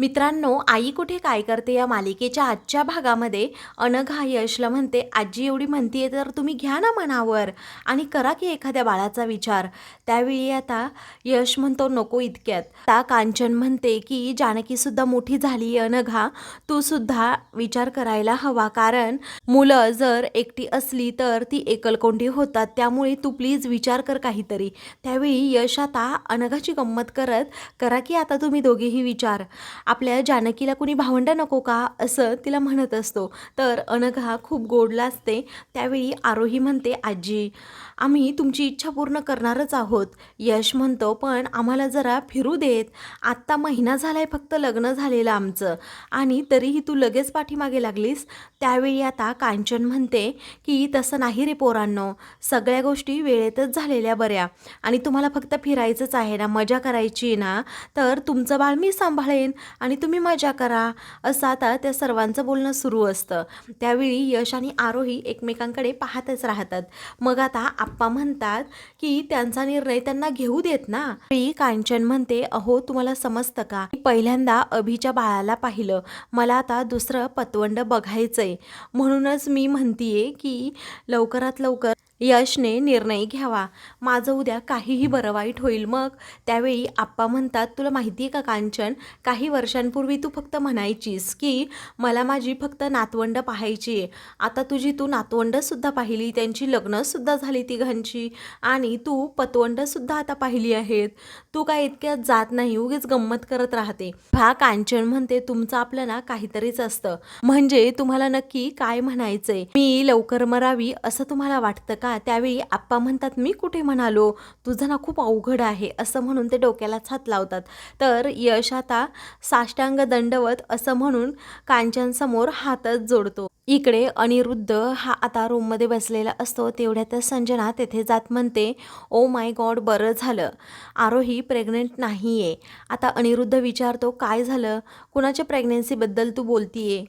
मित्रांनो आई कुठे काय करते या मालिकेच्या आजच्या भागामध्ये? अनघा यशला म्हणते आजी एवढी म्हणतीये तर तुम्ही घ्या ना मनावर आणि करा की एखाद्या बाळाचा विचार. त्यावेळी आता यश म्हणतो नको इतक्यात. आता कांचन म्हणते की जानकीसुद्धा मोठी झाली अनघा. तू सुद्धा विचार करायला हवा. कारण मुलं जर एकटी असली तर ती एकलकोंडी होतात. त्यामुळे तू प्लीज विचार कर काहीतरी. त्यावेळी यश आता अनघाची गंमत करत करा की आता तुम्ही दोघेही विचार. आपल्या जानकीला कुणी भावंडं नको का? असं तिला म्हणत असतो. तर अनघा खूप गोडला असते. त्यावेळी आरोही म्हणते आजी आम्ही तुमची इच्छा पूर्ण करणारच आहोत. यश म्हणतो पण आम्हाला जरा फिरू देत. आत्ता महिना झाला आहे फक्त लग्न झालेलं आमचं. आणि तरीही तू लगेच पाठीमागे लागलीस. त्यावेळी आता कांचन म्हणते की तसं नाही रे पोरांनो. सगळ्या गोष्टी वेळेतच झालेल्या बऱ्या. आणि तुम्हाला फक्त फिरायचंच आहे ना मजा करायची आहे ना तर तुमचं बाळ मी सांभाळेन. आणि तुम्ही मजा करा. असं आता त्या सर्वांचं बोलणं सुरू असतं. त्यावेळी यश आणि आरोही एकमेकांकडे पाहतच राहतात. मग आता आप्पा म्हणतात की त्यांचा निर्णय त्यांना घेऊ देत ना? मी कांचन म्हणते अहो तुम्हाला समजतं का? मी पहिल्यांदा अभिच्या बाळाला पाहिलं. मला आता दुसरं पतवंड बघायचंय. म्हणूनच मी म्हणतीये की लवकरात लवकर यशने निर्णय घ्यावा. माझं उद्या काहीही बरं वाईट होईल. मग त्यावेळी आप्पा म्हणतात तुला माहिती आहे का कांचन काही वर्षांपूर्वी तू फक्त म्हणायचीस की मला माझी फक्त नातवंड पाहायची आहे. आता तुझी तू नातवंडसुद्धा पाहिली त्यांची लग्नसुद्धा झाली तिघांची आणि तू पतवंडसुद्धा आता पाहिली आहेत. तू काय इतक्यात जात नाही उगीच गंमत करत राहते. हा कांचन म्हणते तुमचं आपलं ना काहीतरीच असतं. म्हणजे तुम्हाला नक्की काय म्हणायचंय? मी लवकर मरावी असं तुम्हाला वाटतं का? त्यावेळी आप्पा म्हणतात मी कुठे म्हणालो? तुझं ना खूप अवघड आहे असं म्हणून ते डोक्यालाच हात लावतात. तर यश आता साष्टांग दंडवत असं म्हणून कांचनसमोर हातच जोडतो. इकडे अनिरुद्ध हा आता रूममध्ये बसलेला असतो. तेवढ्यातच संजना तेथे जात म्हणते ओ माय गॉड बरं झालं. आरोही प्रेग्नेंट नाही आहे आता अनिरुद्ध विचारतो काय झालं? कुणाच्या प्रेग्नेन्सीबद्दल तू बोलतीये?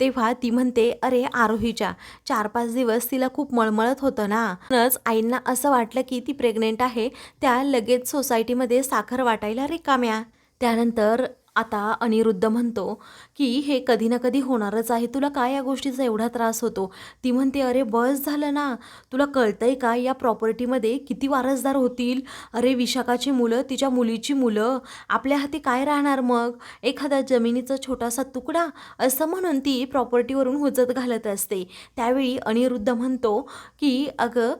तेव्हा ती म्हणते अरे आरोहीच्या चार पाच दिवस तिला खूप मळमळत होतं ना. म्हणूनच आईंना असं वाटलं की ती प्रेग्नेंट आहे त्या लगेच सोसायटीमध्ये साखर वाटायला रिकाम्या. त्यानंतर आता अनिरुद्ध म्हणतो की हे कधी ना कधी होणारच आहे. तुला काय या गोष्टीचा एवढा त्रास होतो? ती म्हणते अरे बस झालं ना. तुला कळतंय का? या प्रॉपर्टीमध्ये किती वारसदार होतील? अरे विशाखाची मुलं तिच्या मुलीची मुलं. आपल्या हाती काय राहणार मग? एखादा जमिनीचा छोटासा तुकडा? असं म्हणून ती प्रॉपर्टीवरून हुजत घालत असते. त्यावेळी अनिरुद्ध म्हणतो की अगं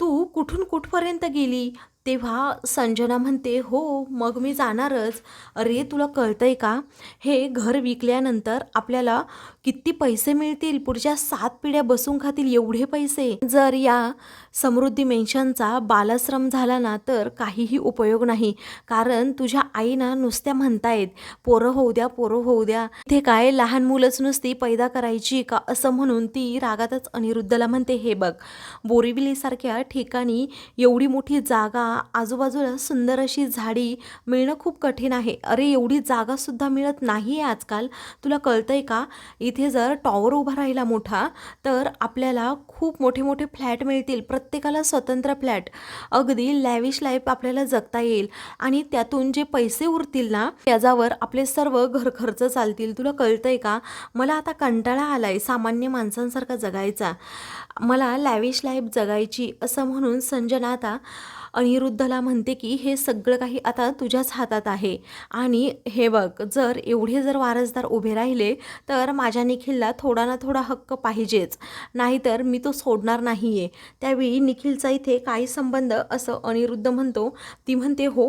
तू कुठून कुठपर्यंत गेली? तेव्हा संजना म्हणते हो मग मी जाणारच. अरे तुला कळतंय का? हे घर विकल्यानंतर आपल्याला किती पैसे मिळतील? पुढच्या सात पिढ्या बसून खातील एवढे पैसे. जर या समृद्धी मेन्शनचा बालाश्रम झाला ना तर काहीही उपयोग नाही. कारण तुझ्या आईना नुसत्या म्हणतायत पोरं होऊ द्या पोरं होऊ द्या. इथे काय लहान मुलंच नुसती पैदा करायची का? असं म्हणून ती रागातच अनिरुद्धला म्हणते हे बघ बोरिवलीसारख्या ठिकाणी एवढी मोठी जागा आजूबाजूला सुंदर अशी झाडी मिळणं खूप कठीण आहे. अरे एवढी जागासुद्धा मिळत नाही आहे आजकाल. तुला कळतं आहे का? इथे जर टॉवर उभा राहिला मोठा तर आपल्याला खूप मोठे मोठे फ्लॅट मिळतील. प्रत्येकाला स्वतंत्र फ्लॅट. अगदी लॅविश लाईफ आपल्याला जगता येईल. आणि त्यातून जे पैसे उरतील ना त्याच्यावर आपले सर्व घर खर्च चालतील. तुला कळतं आहे का? मला आता कंटाळा आला आहे सामान्य माणसांसारखा जगायचा. मला लॅविश लाईफ जगायची असं म्हणून संजना आता अनिरुद्धला म्हणते की हे सगळं काही आता तुझ्याच हातात आहे. आणि हे बघ जर एवढे जर वारसदार उभे राहिले तर माझ्या निखिलला थोडा ना थोडा हक्क पाहिजेच. नाहीतर मी तो सोडणार नाही आहे त्यावेळी निखिलचा इथे काही संबंध असं अनिरुद्ध म्हणतो ती म्हणते हो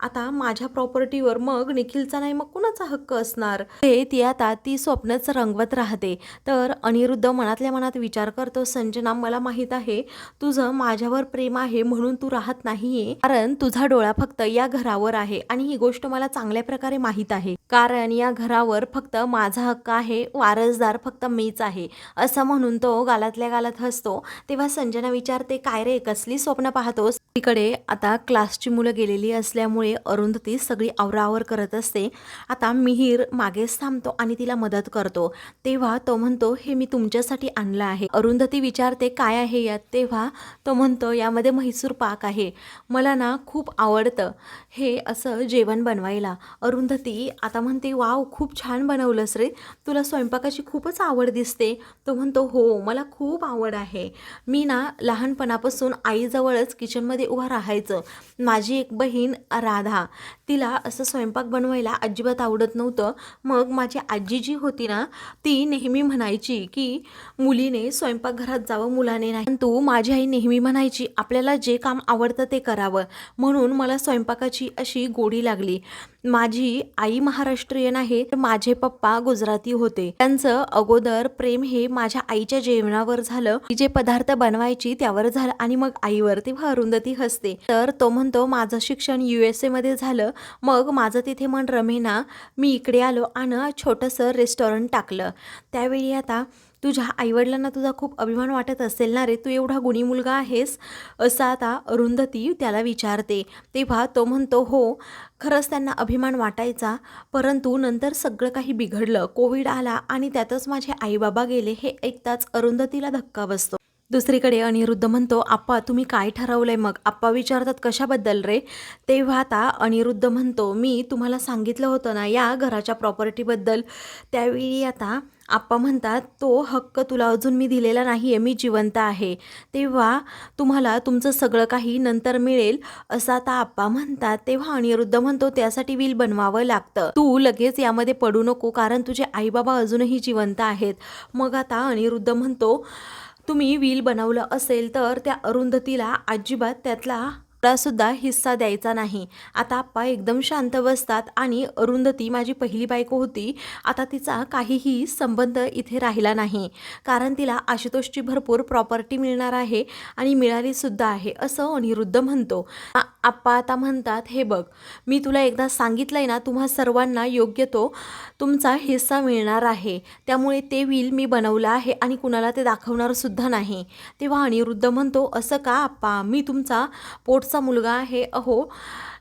आता माझ्या प्रॉपर्टीवर मग निखिलचा नाही मग कुणाचा हक्क असणार? हे ती आता ती स्वप्नच रंगवत राहते. तर अनिरुद्ध मनातल्या मनात विचार करतो संजना मला माहीत आहे तुझं माझ्यावर प्रेम आहे म्हणून तू राहत नाहीये. कारण तुझा डोळा फक्त या घरावर आहे आणि ही गोष्ट मला चांगल्या प्रकारे माहीत आहे. कारण या घरावर फक्त माझा हक्क आहे वारसदार फक्त मीच आहे असं म्हणून तो गालातल्या गालात हसतो. तेव्हा संजना विचारते काय रे कसली स्वप्न पाहतोस? तिकडे आता क्लासची मुलं गेलेली असल्यामुळे अरुंधती सगळी आवरावर करत असते. आता मिहीर मागेच थांबतो आणि तिला मदत करतो. तेव्हा तो म्हणतो हे मी तुमच्यासाठी आणलं आहे. अरुंधती विचारते काय आहे यात? तेव्हा तो म्हणतो यामध्ये म्हैसूर पाक आहे. आहे. मला ना खूप आवडतं हे असं जेवण बनवायला. अरुंधती आता म्हणते वाव खूप छान बनवलंस रे. तुला स्वयंपाकाची खूपच आवड दिसते. तो म्हणतो हो मला खूप आवड आहे. मी ना लहानपणापासून आईजवळच किचनमध्ये उभा राहायचं. माझी एक बहीण राधा. तिला असं स्वयंपाक बनवायला अजिबात आवडत नव्हतं. मग माझी आजी जी होती ना ती नेहमी म्हणायची की मुलीने स्वयंपाकघरात जावं मुलाने नाही. तू माझी आई नेहमी म्हणायची आपल्याला जे काम आवडतं ते करावं. म्हणून मला स्वयंपाकाची अशी गोडी लागली. माझी आई महाराष्ट्रीयन आहे तर माझे पप्पा गुजराती होते. त्यांचं अगोदर प्रेम हे माझ्या आईच्या जेवणावर झालं. जे पदार्थ बनवायची त्यावर झालं आणि मग आईवर तेव्हा अरुंधती हसते. तर तो म्हणतो माझं शिक्षण यू एस एमध्ये झालं. मग माझं तिथे मन रमेना मी इकडे आलो आणि छोटंसं रेस्टॉरंट टाकलं. त्यावेळी आता तुझ्या आईवडिलांना तुझा खूप अभिमान वाटत असेल ना रे? तू एवढा गुणी मुलगा आहेस. असं आता अरुंधती त्याला विचारते. तेव्हा तो म्हणतो हो खरंच त्यांना अभिमान वाटायचा परंतु नंतर सगळं काही बिघडलं. कोविड आला आणि त्यातच माझे आईबाबा गेले हे ऐकताच अरुंधतीला धक्का बसतो. दुसरीकडे अनिरुद्ध म्हणतो आप्पा तुम्ही काय ठरवलंय मग? आप्पा विचारतात कशाबद्दल रे? तेव्हा आता अनिरुद्ध म्हणतो मी तुम्हाला सांगितलं होतं ना या घराच्या प्रॉपर्टीबद्दल त्यावेळी आता आप्पा म्हणतात तो हक्क तुला अजून मी दिलेला नाही आहे मी जिवंत आहे. तेव्हा तुम्हाला तुमचं सगळं काही नंतर मिळेल असं आता आप्पा म्हणतात. तेव्हा अनिरुद्ध म्हणतो त्यासाठी विल बनवावं लागतं. तू लगेच यामध्ये पडू नको कारण तुझे आईबाबा अजूनही जिवंत आहेत. मग आता अनिरुद्ध म्हणतो तुम्ही विल बनवलं असेल तर त्या अरुंधतीला अजिबात त्यातला सुद्धा हिस्सा द्यायचा नाही. आता आप्पा एकदम शांत बसतात आणि अरुंधती माझी पहिली बायको होती. आता तिचा काहीही संबंध इथे राहिला नाही. कारण तिला आशुतोषची भरपूर प्रॉपर्टी मिळणार आहे आणि मिळालीसुद्धा आहे असं अनिरुद्ध म्हणतो. आप्पा आता म्हणतात हे बघ मी तुला एकदा सांगितलंय ना तुम्हा सर्वांना योग्य तो तुमचा हिस्सा मिळणार आहे. त्यामुळे ते विल मी बनवलं आहे आणि कुणाला ते दाखवणारसुद्धा नाही. तेव्हा अनिरुद्ध म्हणतो असं का आप्पा? मी तुमचा पोटचा मुलगा आहे अहो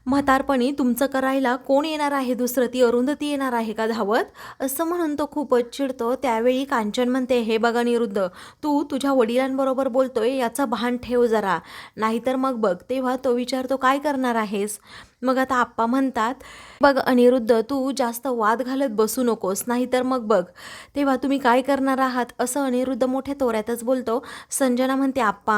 म्हातारपणी तुमचं करायला कोण येणार आहे दुसरं? ती अरुंधती येणार आहे का धावत? असं म्हणून तो खूपच चिडतो. त्यावेळी कांचन म्हणते हे बघा निरुद्ध तू तुझ्या वडिलांबरोबर बोलतोय याचं भान ठेव जरा. नाहीतर मग बघ तेव्हा तो विचारतो काय करणार आहेस? मग आता आप्पा म्हणतात बघ अनिरुद्ध तू जास्त वाद घालत बसू नकोस नाहीतर मग बघ तेव्हा तुम्ही काय करणार आहात? असं अनिरुद्ध मोठ्या तोऱ्यातच बोलतो. संजना म्हणते आप्पा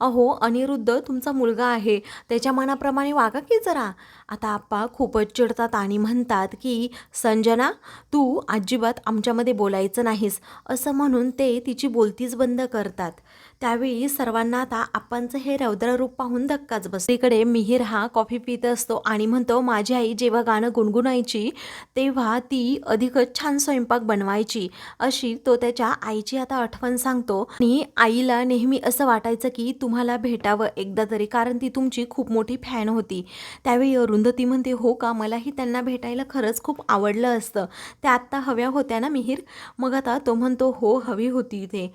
अहो अनिरुद्ध तुमचा मुलगा आहे. त्याच्या मनाप्रमाणे वागा की जरा. आता आप्पा खूपच चिडतात आणि म्हणतात की संजना तू अजिबात आमच्यामध्ये बोलायचं नाहीस. असं म्हणून ते तिची बोलतीच बंद करतात. त्यावेळी सर्वांना आता आप्पांचं हे रौद्र रूप पाहून धक्काच बसलीकडे इकडे मिहीर हा कॉफी पित असतो आणि म्हणतो माझी आई जेव्हा गाणं गुणगुणायची तेव्हा ती अधिकच छान स्वयंपाक बनवायची अशी तो त्याच्या आईची आता आठवण सांगतो. आणि आईला नेहमी असं वाटायचं की तुम्हाला भेटावं. एकदा तरी कारण ती तुमची खूप मोठी फॅन होती. त्यावेळी अरुंधती म्हणते हो का? मलाही त्यांना भेटायला खरंच खूप आवडलं असतं. त्या आत्ता हव्या होत्या ना मिहीर? मग आता तो म्हणतो हो हवी होती ते.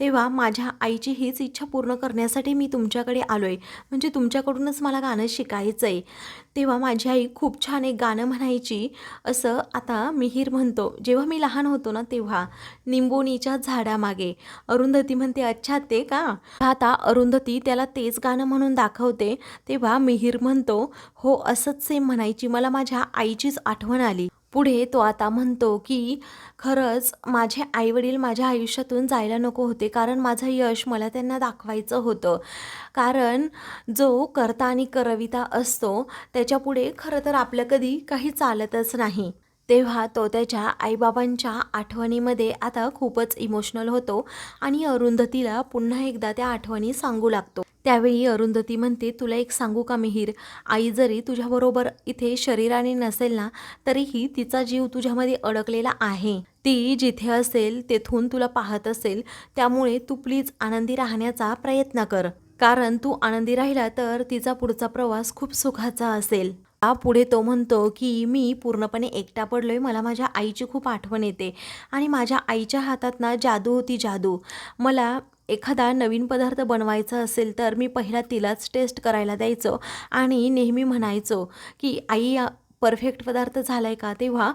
तेव्हा माझ्या आई आईची हीच इच्छा पूर्ण करण्यासाठी मी तुमच्याकडे आलो आहे म्हणजे तुमच्याकडूनच मला गाणं शिकायचं आहे तेव्हा माझी आई खूप छान एक गाणं म्हणायची. असं आता मिहीर म्हणतो. जेव्हा मी लहान होतो ना तेव्हा निंबोणीच्या झाडामागे अरुंधती म्हणते अच्छा ते का? आता अरुंधती त्याला तेच गाणं म्हणून दाखवते. तेव्हा मिहीर म्हणतो हो असंच सेम म्हणायची. मला माझ्या आईचीच आठवण आली. पुढे तो आता म्हणतो की खरंच माझे आईवडील माझ्या आयुष्यातून जायला नको होते कारण माझं यश मला त्यांना दाखवायचं होतं. कारण जो करता आणि करविता असतो त्याच्यापुढे खरं तर आपलं कधी काही चालतच नाही. तेव्हा तो त्याच्या आईबाबांच्या आठवणीमध्ये आता खूपच इमोशनल होतो आणि अरुंधतीला पुन्हा एकदा त्या आठवणी सांगू लागतो. त्यावेळी अरुंधती म्हणते तुला एक सांगू का मिहीर? आई जरी तुझ्याबरोबर इथे शरीराने नसेल ना तरीही तिचा जीव तुझ्यामध्ये अडकलेला आहे. ती जिथे असेल तेथून तुला पाहत असेल. त्यामुळे तू प्लीज आनंदी राहण्याचा प्रयत्न कर. कारण तू आनंदी राहिला तर तिचा पुढचा प्रवास खूप सुखाचा असेल. हा पुढे तो म्हणतो की मी पूर्णपणे एकटा पडलोय. मला माझ्या आईची खूप आठवण येते. आणि माझ्या आईच्या हातात ना जादू होती जादू. मला एखादा नवीन पदार्थ बनवायचा असेल तर मी पहिला तिलाच टेस्ट करायला द्यायचो आणि नेहमी म्हणायचो की आई परफेक्ट पदार्थ झाला आहे का? तेव्हा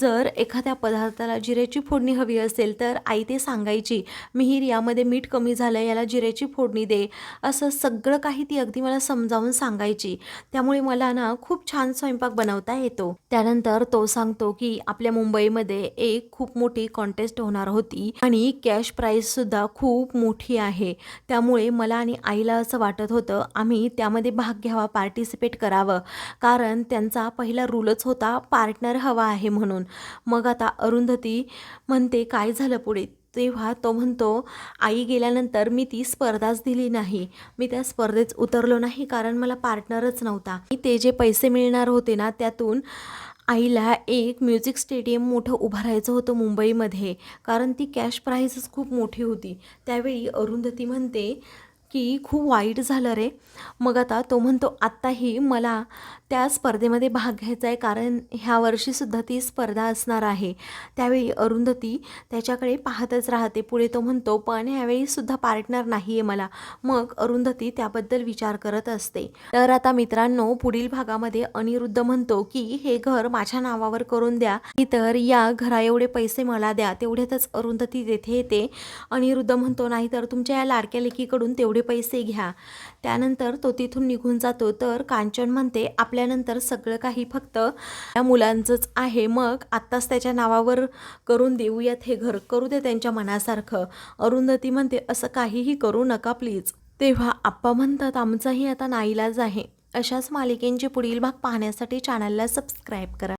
जर एखाद्या पदार्थाला जिऱ्याची फोडणी हवी असेल तर आई ते सांगायची मिहीर यामध्ये मीठ कमी झालं याला जिऱ्याची फोडणी दे. असं सगळं काही ती अगदी मला समजावून सांगायची. त्यामुळे मला ना खूप छान स्वयंपाक बनवता येतो. त्यानंतर तो सांगतो की आपल्या मुंबईमध्ये एक खूप मोठी कॉन्टेस्ट होणार होती आणि कॅश प्राईजसुद्धा खूप मोठी आहे. त्यामुळे मला आणि आईला असं वाटत होतं आम्ही त्यामध्ये भाग घ्यावा पार्टिसिपेट करावं. कारण त्यांचा पहिला रूलच होता पार्टनर हवा आहे म्हणून. मग आता अरुंधती म्हणते काय झालं पुढे? तेव्हा तो म्हणतो आई गेल्यानंतर मी ती स्पर्धाच दिली नाही. मी त्या स्पर्धेत उतरलो नाही कारण मला पार्टनरच नव्हता. मी ते जे पैसे मिळणार होते ना त्यातून आईला एक म्युझिक स्टेडियम मोठं उभारायचं होतं मुंबईमध्ये. कारण ती कॅश प्राईजच खूप मोठी होती. त्यावेळी अरुंधती म्हणते की खूप वाईट झालं रे. मग आता तो म्हणतो आत्ताही मला त्या स्पर्धेमध्ये भाग घ्यायचा आहे कारण ह्या वर्षीसुद्धा ती स्पर्धा असणार आहे. त्यावेळी अरुंधती त्याच्याकडे पाहतच राहते पुढे तो म्हणतो पण ह्यावेळीसुद्धा पार्टनर नाही आहे मला. मग अरुंधती त्याबद्दल विचार करत असते. तर आता मित्रांनो पुढील भागामध्ये अनिरुद्ध म्हणतो की हे घर माझ्या नावावर करून द्या की तर या घरा एवढे पैसे मला द्या तेवढ्यातच अरुंधती तेथे येते. अनिरुद्ध म्हणतो नाही तर तुमच्या या लाडक्या लेकीकडून तेवढे पैसे घ्या. त्यानंतर तो तिथून निघून जातो तर कांचन म्हणते आपल्या आपल्यानंतर सगळं काही फक्त या मुलांचंच आहे. मग आत्ताच त्याच्या नावावर करून देऊयात हे घर. करू दे त्यांच्या मनासारखं. अरुंधती म्हणते असं काहीही करू नका प्लीज. तेव्हा आप्पा म्हणतात आमचाही आता नाईलाज आहे. अशाच मालिकेंचे पुढील भाग पाहण्यासाठी चॅनलला सबस्क्राईब करा.